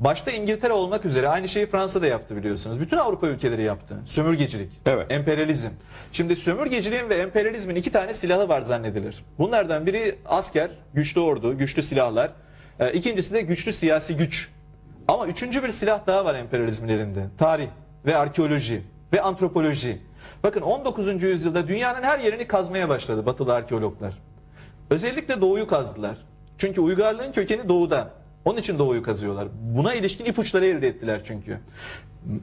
Başta İngiltere olmak üzere aynı şeyi Fransa da yaptı biliyorsunuz. Bütün Avrupa ülkeleri yaptı. Sömürgecilik, Evet. emperyalizm. Şimdi sömürgeciliğin ve emperyalizmin iki tane silahı var zannedilir. Bunlardan biri asker, güçlü ordu, güçlü silahlar. Ee, İkincisi de güçlü siyasi güç. Ama üçüncü bir silah daha var emperyalizmin elinde. Tarih ve arkeoloji ve antropoloji. Bakın 19. yüzyılda dünyanın her yerini kazmaya başladı batılı arkeologlar. Özellikle doğuyu kazdılar. Çünkü uygarlığın kökeni doğuda. Onun için doğuyu kazıyorlar. Buna ilişkin ipuçları elde ettiler çünkü.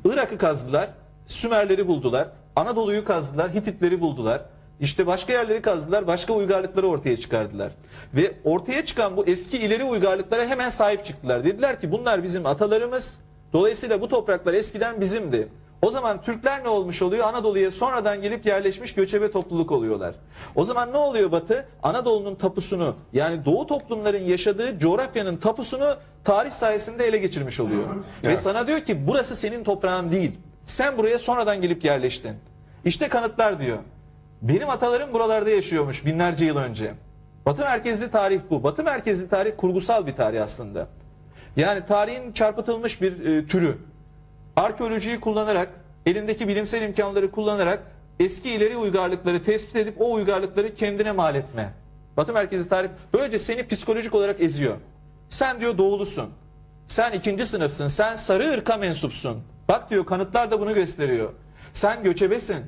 Irak'ı kazdılar, Sümerleri buldular, Anadolu'yu kazdılar, Hititleri buldular. İşte başka yerleri kazdılar, başka uygarlıkları ortaya çıkardılar. Ve ortaya çıkan bu eski ileri uygarlıklara hemen sahip çıktılar. Dediler ki bunlar bizim atalarımız. Dolayısıyla bu topraklar eskiden bizimdi. O zaman Türkler ne olmuş oluyor? Anadolu'ya sonradan gelip yerleşmiş göçebe topluluk oluyorlar. O zaman ne oluyor Batı? Anadolu'nun tapusunu yani Doğu toplumların yaşadığı coğrafyanın tapusunu tarih sayesinde ele geçirmiş oluyor. Ve Evet. sana diyor ki burası senin toprağın değil. Sen buraya sonradan gelip yerleştin. İşte kanıtlar diyor. Benim atalarım buralarda yaşıyormuş binlerce yıl önce. Batı merkezli tarih bu. Batı merkezli tarih kurgusal bir tarih aslında. Yani tarihin çarpıtılmış bir e, türü. Arkeolojiyi kullanarak, elindeki bilimsel imkanları kullanarak eski ileri uygarlıkları tespit edip o uygarlıkları kendine mal etme. Batı merkezi tarih böylece seni psikolojik olarak eziyor. Sen diyor doğulusun. Sen ikinci sınıfsın. Sen sarı ırka mensupsun. Bak diyor kanıtlar da bunu gösteriyor. Sen göçebesin.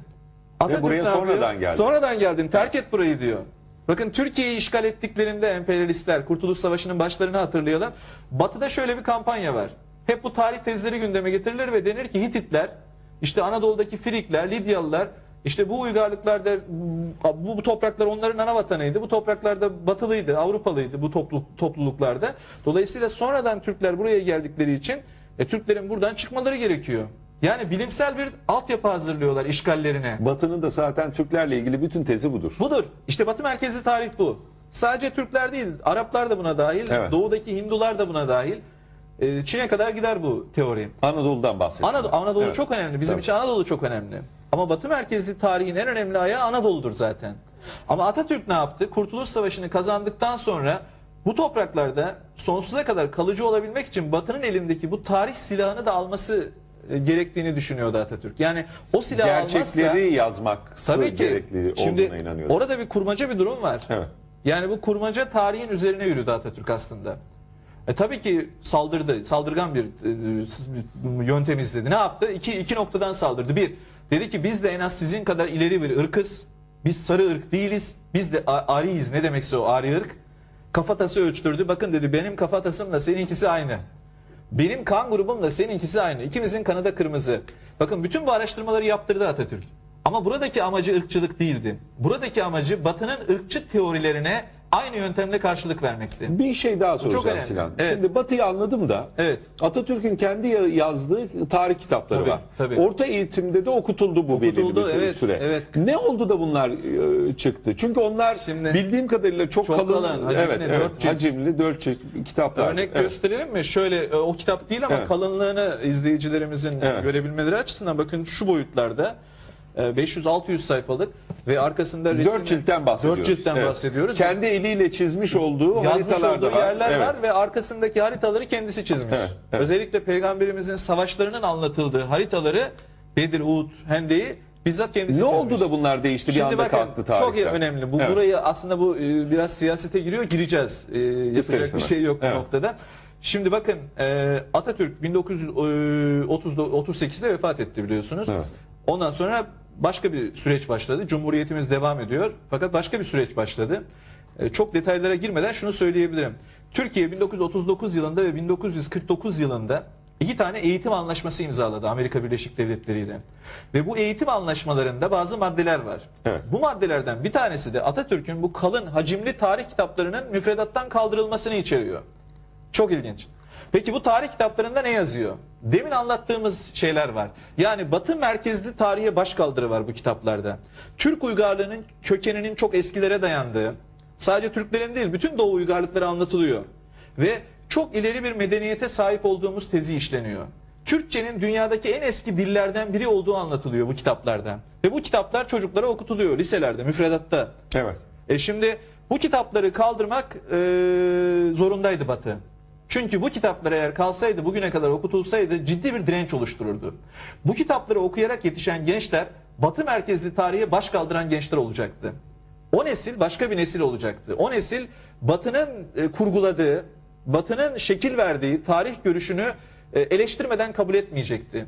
Atatürk buraya ne yapıyor? sonradan geldin. Sonradan geldin. Terk et burayı diyor. Bakın Türkiye'yi işgal ettiklerinde emperyalistler Kurtuluş Savaşı'nın başlarını hatırlayalım. Batı'da şöyle bir kampanya var. Hep bu tarih tezleri gündeme getirilir ve denir ki Hititler, işte Anadolu'daki Frikler, Lidyalılar, işte bu uygarlıklarda bu, bu topraklar onların ana vatanıydı. Bu topraklarda batılıydı, Avrupalıydı bu toplu, topluluklarda. Dolayısıyla sonradan Türkler buraya geldikleri için e, Türklerin buradan çıkmaları gerekiyor. Yani bilimsel bir altyapı hazırlıyorlar işgallerine. Batı'nın da zaten Türklerle ilgili bütün tezi budur. Budur. İşte Batı merkezli tarih bu. Sadece Türkler değil, Araplar da buna dahil, Evet. Doğudaki Hindular da buna dahil. Ee, Çin'e kadar gider bu teori. Anadolu'dan bahsediyor. Anadolu, Anadolu Evet. çok önemli. Bizim Tabii. için Anadolu çok önemli. Ama Batı merkezli tarihin en önemli ayağı Anadolu'dur zaten. Ama Atatürk ne yaptı? Kurtuluş Savaşı'nı kazandıktan sonra bu topraklarda sonsuza kadar kalıcı olabilmek için Batı'nın elindeki bu tarih silahını da alması e, gerektiğini düşünüyordu Atatürk. Yani o silahı almazsa... Gerçekleri yazmak Tabii ki. gerekli Şimdi olduğuna inanıyorum. orada bir kurmaca bir durum var. Evet. Yani bu kurmaca tarihin üzerine yürüdü Atatürk aslında. E tabii ki saldırdı. Saldırgan bir e, s- yöntem izledi. Ne yaptı? İki, iki noktadan saldırdı. Bir, dedi ki biz de en az sizin kadar ileri bir ırkız. Biz sarı ırk değiliz. Biz de ariyiz. Ne demekse o ari ırk. Kafatası ölçtürdü. Bakın dedi benim kafatasımla seninkisi aynı. Benim kan grubumla seninkisi aynı. İkimizin kanı da kırmızı. Bakın bütün bu araştırmaları yaptırdı Atatürk. Ama buradaki amacı ırkçılık değildi. Buradaki amacı Batı'nın ırkçı teorilerine aynı yöntemle karşılık vermekti. Bir şey daha soracağım önemli. Sinan. Evet. Şimdi Batı'yı anladım da Evet. Atatürk'ün kendi ya- yazdığı tarih kitapları Tabii, var. tabii. Orta eğitimde de okutuldu bu belirli Okutuldu, bir süre. evet, süre. evet. Ne oldu da bunlar e, çıktı? Çünkü onlar Şimdi- bildiğim kadarıyla çok, Çok kalın, kalın, hacimli, evet, dört evet, cilt. hacimli dört cilt kitaplar. Örnek evet. gösterelim mi? Şöyle e, o kitap değil ama Evet. kalınlığını izleyicilerimizin Evet. görebilmeleri açısından bakın şu boyutlarda 500-600 sayfalık ve arkasında resim Dört ciltten bahsediyoruz. Dört ciltten Evet. bahsediyoruz. Kendi eliyle çizmiş olduğu yazmış haritalar olduğu da var. yerler Evet. var ve arkasındaki haritaları kendisi çizmiş. Evet, evet. Özellikle peygamberimizin savaşlarının anlatıldığı haritaları Bedir, Uhud, Hende'yi bizzat kendisi Ne çizmiş. oldu da bunlar değişti bir Şimdi anda bakın kalktı tarihten? çok önemli. Bu Evet. burayı aslında bu e, biraz siyasete giriyor, gireceğiz. E, yapacak bir istemez. şey yok Evet. bu noktada. Şimdi bakın e, Atatürk 1938'de vefat etti biliyorsunuz. Evet. Ondan sonra başka bir süreç başladı. Cumhuriyetimiz devam ediyor. Fakat başka bir süreç başladı. E, çok detaylara girmeden şunu söyleyebilirim. Türkiye 1939 yılında ve 1949 yılında iki tane eğitim anlaşması imzaladı Amerika Birleşik Devletleri ile. Ve bu eğitim anlaşmalarında bazı maddeler var. Evet. Bu maddelerden bir tanesi de Atatürk'ün bu kalın hacimli tarih kitaplarının müfredattan kaldırılmasını içeriyor. Çok ilginç. Peki bu tarih kitaplarında ne yazıyor? Demin anlattığımız şeyler var. Yani Batı merkezli tarihe başkaldırı var bu kitaplarda. Türk uygarlığının kökeninin çok eskilere dayandığı, sadece Türklerin değil bütün Doğu uygarlıkları anlatılıyor. Ve çok ileri bir medeniyete sahip olduğumuz tezi işleniyor. Türkçenin dünyadaki en eski dillerden biri olduğu anlatılıyor bu kitaplarda. Ve bu kitaplar çocuklara okutuluyor liselerde, müfredatta. Evet. E şimdi bu kitapları kaldırmak e, zorundaydı Batı. Çünkü bu kitaplar eğer kalsaydı, bugüne kadar okutulsaydı ciddi bir direnç oluştururdu. Bu kitapları okuyarak yetişen gençler Batı merkezli tarihe baş kaldıran gençler olacaktı. O nesil başka bir nesil olacaktı. O nesil Batı'nın e, kurguladığı, Batı'nın şekil verdiği tarih görüşünü e, eleştirmeden kabul etmeyecekti.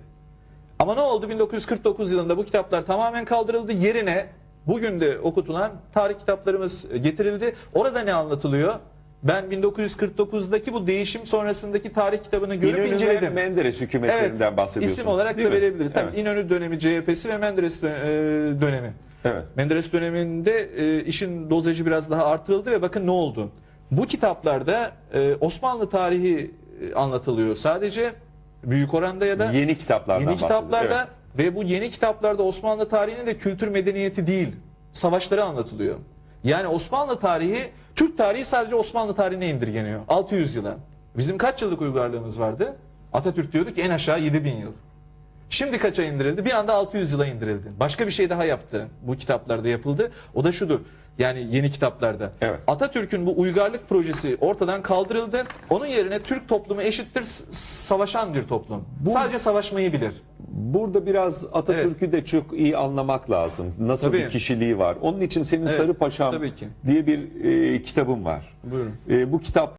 Ama ne oldu? 1949 yılında bu kitaplar tamamen kaldırıldı. Yerine bugün de okutulan tarih kitaplarımız getirildi. Orada ne anlatılıyor? Ben 1949'daki bu değişim sonrasındaki tarih kitabını görüp İnönü ve inceledim. Menderes hükümetlerinden bahsediyorsun. İsim olarak da mi? verebiliriz. Tabii Evet. İnönü dönemi CHP'si ve Menderes e, dönemi. Evet. Menderes döneminde e, işin dozajı biraz daha artırıldı ve bakın ne oldu. Bu kitaplarda e, Osmanlı tarihi anlatılıyor. Sadece büyük oranda ya da Yeni kitaplardan yeni kitaplarda Evet. ve bu yeni kitaplarda Osmanlı tarihinin de kültür medeniyeti değil, savaşları anlatılıyor. Yani Osmanlı tarihi, Türk tarihi sadece Osmanlı tarihine indirgeniyor. 600 yıla. Bizim kaç yıllık uygarlığımız vardı? Atatürk diyorduk ki en aşağı 7000 yıl. Şimdi kaça indirildi? Bir anda 600 yıla indirildi. Başka bir şey daha yaptı. Bu kitaplarda yapıldı. O da şudur. Yani yeni kitaplarda. Evet. Atatürk'ün bu uygarlık projesi ortadan kaldırıldı. Onun yerine Türk toplumu eşittir savaşan bir toplum. Sadece savaşmayı bilir. Burada biraz Atatürk'ü de çok iyi anlamak lazım. Nasıl Tabii. bir kişiliği var. Onun için senin Evet, Sarı Paşam diye bir e, kitabın var. Buyurun. E, bu kitap